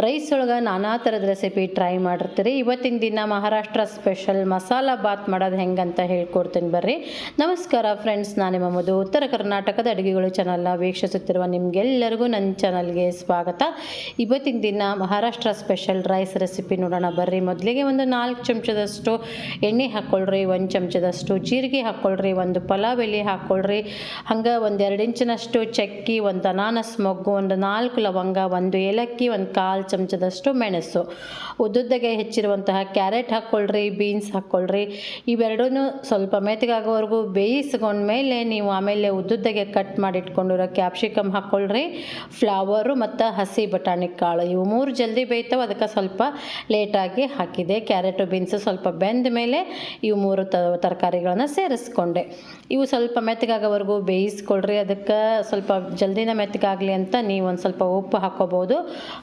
Rice ಒಳಗೆ ನಾನಾ ಥರದ ರೆಸಿಪಿ ಟ್ರೈ ಮಾಡಿರ್ತೀರಿ. ಇವತ್ತಿನ ದಿನ ಮಹಾರಾಷ್ಟ್ರ ಸ್ಪೆಷಲ್ ಮಸಾಲ ಬಾತ್ ಮಾಡೋದು ಹೆಂಗಂತ ಹೇಳ್ಕೊಡ್ತೀನಿ ಬರ್ರಿ. ನಮಸ್ಕಾರ ಫ್ರೆಂಡ್ಸ್ ನಾನು ನಿಮ್ಮ ಉತ್ತರ ಕರ್ನಾಟಕದ ಅಡುಗೆಗಳು ಚಾನಲ್ನ ವೀಕ್ಷಿಸುತ್ತಿರುವ ನಿಮಗೆಲ್ಲರಿಗೂ ನನ್ನ ಚಾನಲ್ಗೆ ಸ್ವಾಗತ. ಇವತ್ತಿನ ದಿನ ಮಹಾರಾಷ್ಟ್ರ ಸ್ಪೆಷಲ್ ರೈಸ್ ರೆಸಿಪಿ ನೋಡೋಣ ಬರ್ರಿ. ಮೊದಲಿಗೆ ಒಂದು ನಾಲ್ಕು ಚಮಚದಷ್ಟು ಎಣ್ಣೆ ಹಾಕ್ಕೊಳ್ರಿ ಒಂದು ಚಮಚದಷ್ಟು ಜೀರಿಗೆ ಹಾಕ್ಕೊಳ್ರಿ ಒಂದು ಪಲಾವ್ ಎಲೆ ಹಾಕ್ಕೊಳ್ರಿ ಹಂಗೆ ಒಂದು ಎರಡು ಇಂಚಿನಷ್ಟು ಚಕ್ಕಿ, ಒಂದು ಅನಾನಸ್ ಮೊಗ್ಗು, ಒಂದು ನಾಲ್ಕು ಲವಂಗ, ಒಂದು ಏಲಕ್ಕಿ, ಒಂದು ಕಾಲು ಚಮಚದಷ್ಟು ಮೆಣಸು. ಉದ್ದುದ್ದಗೆ ಹೆಚ್ಚಿರುವಂತಹ ಕ್ಯಾರೆಟ್ ಹಾಕ್ಕೊಳ್ರಿ, ಬೀನ್ಸ್ ಹಾಕ್ಕೊಳ್ರಿ. ಇವೆರಡೂ ಸ್ವಲ್ಪ ಮೆತ್ತಗಾಗೋವರೆಗೂ ಬೇಯಿಸ್ಕೊಂಡ್ಮೇಲೆ ನೀವು ಆಮೇಲೆ ಉದ್ದುದ್ದಗೆ ಕಟ್ ಮಾಡಿ ಇಟ್ಕೊಂಡಿರೋ ಕ್ಯಾಪ್ಸಿಕಮ್ ಹಾಕ್ಕೊಳ್ರಿ. ಫ್ಲವರು ಮತ್ತು ಹಸಿ ಬಟಾಣಿ ಕಾಳು, ಇವು ಮೂರು ಜಲ್ದಿ ಬೇಯ್ತಾವೆ, ಅದಕ್ಕೆ ಸ್ವಲ್ಪ ಲೇಟಾಗಿ ಹಾಕಿದೆ. ಕ್ಯಾರೆಟು, ಬೀನ್ಸು ಸ್ವಲ್ಪ ಬೆಂದ ಮೇಲೆ ಇವು ಮೂರು ತರಕಾರಿಗಳನ್ನು ಸೇರಿಸ್ಕೊಂಡೆ. ಇವು ಸ್ವಲ್ಪ ಮೆತ್ತಗಾಗೋವರೆಗೂ ಬೇಯಿಸ್ಕೊಳ್ರಿ, ಅದಕ್ಕೆ ಸ್ವಲ್ಪ ಜಲ್ದಿನ ಮೆತ್ತಗಾಗಲಿ ಅಂತ ನೀವು ಒಂದು ಸ್ವಲ್ಪ ಉಪ್ಪು ಹಾಕ್ಕೋಬೋದು.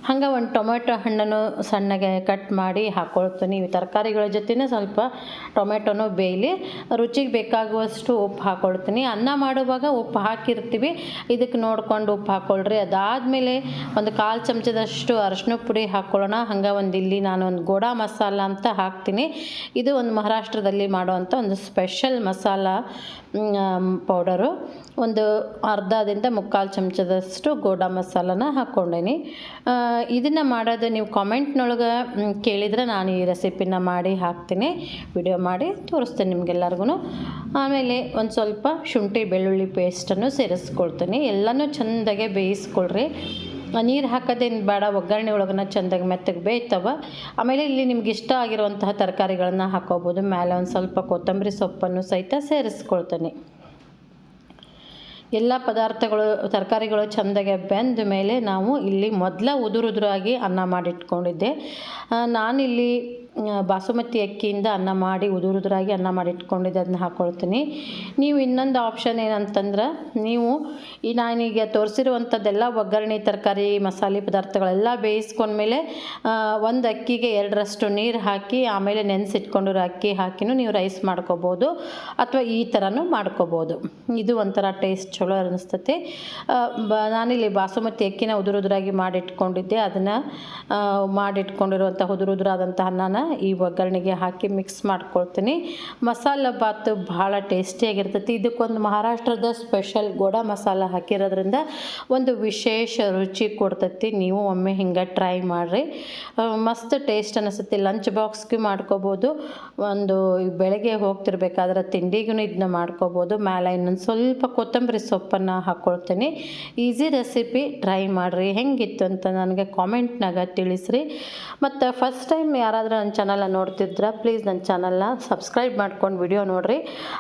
ಹಂಗೆ ಒಂದು ಟೊಮೆಟೊ ಹಣ್ಣನ್ನು ಸಣ್ಣಗೆ ಕಟ್ ಮಾಡಿ ಹಾಕ್ಕೊಳ್ತೀನಿ ತರಕಾರಿಗಳ ಜೊತೆನೇ ಸ್ವಲ್ಪ ಟೊಮೆಟೊನು ಬೇಯಲಿ. ರುಚಿಗೆ ಬೇಕಾಗುವಷ್ಟು ಉಪ್ಪು ಹಾಕ್ಕೊಳ್ತೀನಿ ಅನ್ನ ಮಾಡುವಾಗ ಉಪ್ಪು ಹಾಕಿರ್ತೀವಿ. ಇದಕ್ಕೆ ನೋಡ್ಕೊಂಡು ಉಪ್ಪು ಹಾಕ್ಕೊಳ್ರಿ ಅದಾದಮೇಲೆ ಒಂದು ಕಾಲು ಚಮಚದಷ್ಟು ಅರಶಿನ ಪುಡಿ ಹಾಕ್ಕೊಳ್ಳೋಣ ಹಂಗೆ ಒಂದು ಇಲ್ಲಿ ನಾನು ಒಂದು ಗೋಡಾ ಮಸಾಲ ಅಂತ ಹಾಕ್ತೀನಿ. ಇದು ಒಂದು ಮಹಾರಾಷ್ಟ್ರದಲ್ಲಿ ಮಾಡುವಂಥ ಒಂದು ಸ್ಪೆಷಲ್ ಮಸಾಲ ಪೌಡರು. ಒಂದು ಅರ್ಧದಿಂದ ಮುಕ್ಕಾಲು ಚಮಚದಷ್ಟು ಗೋಡಾ ಮಸಾಲನ ಹಾಕ್ಕೊಂಡೇನಿ. ಇದನ್ನು ಮಾಡೋದು ನೀವು ಕಾಮೆಂಟ್ನೊಳಗೆ ಕೇಳಿದರೆ ನಾನು ಈ ರೆಸಿಪಿನ ಮಾಡಿ ಹಾಕ್ತೀನಿ. ವಿಡಿಯೋ ಮಾಡಿ ತೋರಿಸ್ತೀನಿ ನಿಮಗೆಲ್ಲರಿಗೂ ಆಮೇಲೆ ಒಂದು ಸ್ವಲ್ಪ ಶುಂಠಿ ಬೆಳ್ಳುಳ್ಳಿ ಪೇಸ್ಟನ್ನು ಸೇರಿಸ್ಕೊಳ್ತೀನಿ. ಎಲ್ಲನೂ ಚೆಂದಾಗೆ ಬೇಯಿಸ್ಕೊಳ್ರಿ. ನೀರು ಹಾಕೋದೇನು ಬೇಡ, ಒಗ್ಗರಣೆ ಒಳಗನ ಚೆಂದಾಗಿ ಮೆತ್ತಗೆ ಬೇಯ್ತವ. ಆಮೇಲೆ ಇಲ್ಲಿ ನಿಮ್ಗೆ ಇಷ್ಟ ಆಗಿರುವಂತಹ ತರಕಾರಿಗಳನ್ನು ಹಾಕೋಬೋದು. ಮೇಲೆ ಒಂದು ಸ್ವಲ್ಪ ಕೊತ್ತಂಬರಿ ಸೊಪ್ಪನ್ನು ಸಹಿತ ಸೇರಿಸ್ಕೊಳ್ತೀನಿ. ಎಲ್ಲ ಪದಾರ್ಥಗಳು ತರಕಾರಿಗಳು ಚೆಂದಾಗೆ ಬೆಂದ ಮೇಲೆ ನಾವು ಇಲ್ಲಿ ಮೊದಲ ಉದುರುದುರಾಗಿ ಅನ್ನ ಮಾಡಿಟ್ಕೊಂಡಿದ್ದೆ. ನಾನಿಲ್ಲಿ ಬಾಸುಮತಿ ಅಕ್ಕಿಯಿಂದ ಅನ್ನ ಮಾಡಿ ಉದುರುದುರಾಗಿ ಅನ್ನ ಮಾಡಿ ಇಟ್ಕೊಂಡಿದ್ದೆ ಅದನ್ನ ಹಾಕ್ಕೊಳ್ತೀನಿ ನೀವು ಇನ್ನೊಂದು ಆಪ್ಷನ್ ಏನಂತಂದ್ರೆ, ನೀವು ಈ ನಾನೀಗ ತೋರಿಸಿರುವಂಥದ್ದೆಲ್ಲ ಒಗ್ಗರಣೆ, ತರಕಾರಿ, ಮಸಾಲೆ ಪದಾರ್ಥಗಳೆಲ್ಲ ಬೇಯಿಸ್ಕೊಂಡ್ಮೇಲೆ ಒಂದು ಅಕ್ಕಿಗೆ ಎರಡರಷ್ಟು ನೀರು ಹಾಕಿ, ಆಮೇಲೆ ನೆನೆಸಿಟ್ಕೊಂಡಿರೋ ಅಕ್ಕಿ ಹಾಕಿನೂ ನೀವು ರೈಸ್ ಮಾಡ್ಕೋಬೋದು ಅಥವಾ ಈ ಥರನೂ ಮಾಡ್ಕೋಬೋದು. ಇದು ಒಂಥರ ಟೇಸ್ಟ್ ಚಲೋ ಅನ್ನಿಸ್ತೈತಿ ಬ, ನಾನಿಲ್ಲಿ ಬಾಸುಮತಿ ಅಕ್ಕಿನ ಉದುರುದುರಾಗಿ ಮಾಡಿಟ್ಕೊಂಡಿದ್ದೆ. ಅದನ್ನು ಮಾಡಿಟ್ಕೊಂಡಿರುವಂಥ ಉದುರುದುರಾದಂಥ ಅನ್ನನ ಈ ಒಗ್ಗರಣೆಗೆ ಹಾಕಿ ಮಿಕ್ಸ್ ಮಾಡ್ಕೊಳ್ತೀನಿ. ಮಸಾಲ ಬಾತು ಭಾಳ ಟೇಸ್ಟಿಯಾಗಿರ್ತೈತಿ ಇದಕ್ಕೊಂದು ಮಹಾರಾಷ್ಟ್ರದ ಸ್ಪೆಷಲ್ ಗೋಡ ಮಸಾಲ ಹಾಕಿರೋದ್ರಿಂದ ಒಂದು ವಿಶೇಷ ರುಚಿ ಕೊಡ್ತೈತಿ. ನೀವು ಒಮ್ಮೆ ಹಿಂಗೆ ಟ್ರೈ ಮಾಡಿರಿ. ಮಸ್ತ್ ಟೇಸ್ಟ್ ಅನಿಸುತ್ತೆ. ಲಂಚ್ ಬಾಕ್ಸ್ಗೆ ಮಾಡ್ಕೋಬೋದು. ಒಂದು ಬೆಳಗ್ಗೆ ಹೋಗ್ತಿರ್ಬೇಕಾದ್ರೆ ತಿಂಡಿಗೂ ಇದನ್ನ ಮಾಡ್ಕೋಬೋದು. ಮೇಲೆ ಇನ್ನೊಂದು ಸ್ವಲ್ಪ ಕೊತ್ತಂಬರಿ ಸೊಪ್ಪನ್ನು ಹಾಕ್ಕೊಳ್ತೀನಿ ಈಸಿ ರೆಸಿಪಿ ಟ್ರೈ ಮಾಡಿರಿ. ಹೆಂಗಿತ್ತು ಅಂತ ನನಗೆ ಕಾಮೆಂಟ್ನಾಗ ತಿಳಿಸ್ರಿ. ಮತ್ತು ಫಸ್ಟ್ ಟೈಮ್ ಯಾರಾದರೂ ನನ್ನ ಚಾನಲ್ನ ನೋಡ್ತಿದ್ರೆ ಪ್ಲೀಸ್ ನನ್ನ ಚಾನಲ್ನ ಸಬ್ಸ್ಕ್ರೈಬ್ ಮಾಡ್ಕೊಂಡು ವಿಡಿಯೋ ನೋಡಿರಿ.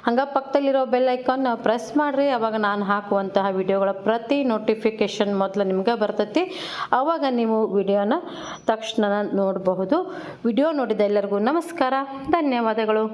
ಹಂಗೆ ಪಕ್ಕದಲ್ಲಿರೋ ಬೆಲ್ ಐಕಾನ್ ಪ್ರೆಸ್ ಮಾಡಿರಿ. ಅವಾಗ ನಾನು ಹಾಕುವಂತಹ ವಿಡಿಯೋಗಳ ಪ್ರತಿ ನೋಟಿಫಿಕೇಷನ್ ಮೊದಲು ನಿಮಗೆ ಬರ್ತೈತಿ. ಆವಾಗ ನೀವು ವಿಡಿಯೋನ ತಕ್ಷಣ ನೋಡಬಹುದು. ವಿಡಿಯೋ ನೋಡಿದ ಎಲ್ಲರಿಗೂ ನಮಸ್ಕಾರ. ಧನ್ಯವಾದಗಳು.